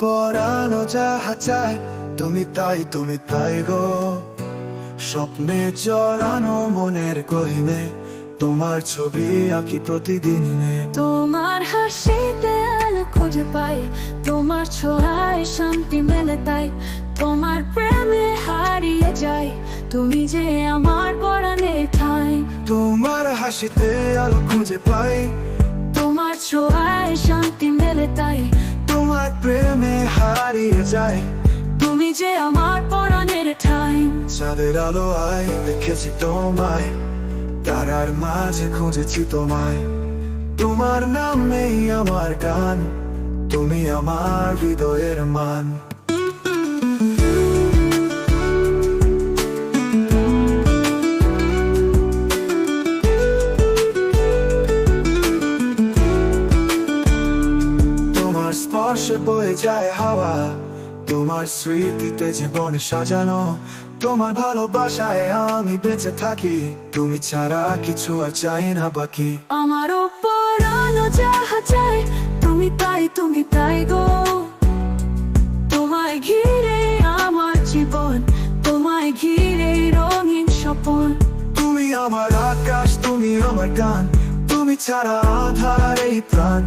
যাহা চায় তুমি তাই তুমি তাই গো। স্বপ্নে জড়ানো মনের গহিনে তোমার ছবি আঁকি প্রতিদিন। তোমার হাসিতে আলো খুঁজে পাই তোমার ছোঁয়ায় শান্তি মেলে তাই। তোমার প্রেমে হারিয়ে যাই তুমি যে আমার পরাণে ঠাই। তোমার হাসিতে আলো খুঁজে পাই। তোমার ছোঁয়ায় শান্তি মেলে তাই হারিয়ে যাই তুমি যে আমার পরাণের ঠাই। চাঁদের আলো আয় দেখেছি তোমায় তারার মাঝে খুঁজেছি তোমায়। তোমার নামেই আমার গান তুমি আমার হৃদয়ের মান। স্পর্শে বয়ে যায় হাওয়া। তোমার স্মৃতিতে জীবন সাজানো তোমার ভালোবাসায় আমি বেঁচে থাকি। তুমি ছাড়া কিছু আর চাই না বাকি। আমার পরানো যাহা চাই তুমি তাই তুমি তাই গো। তোমায় ঘিরে আমার জীবন তোমায় ঘিরে রঙিন স্বপন। তুমি আমার আকাশ তুমি আমার গান তুমি ছাড়া আধার এই প্রাণ।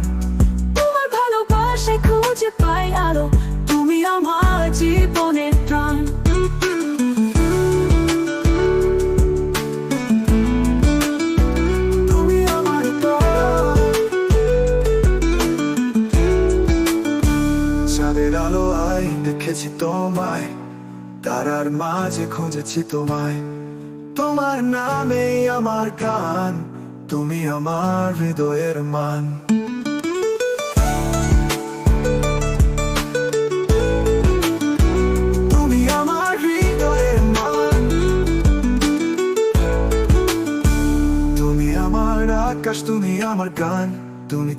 খুঁজে পাই আলো, তুমি আমার জীবনের প্রাণ। দেখেছি তোমায়, তারার মাঝে খুঁজেছি তোমায়। তোমার নামে আমার গান তুমি আমার হৃদয়ের মান। আকাশ তুমি আমার গান তুমি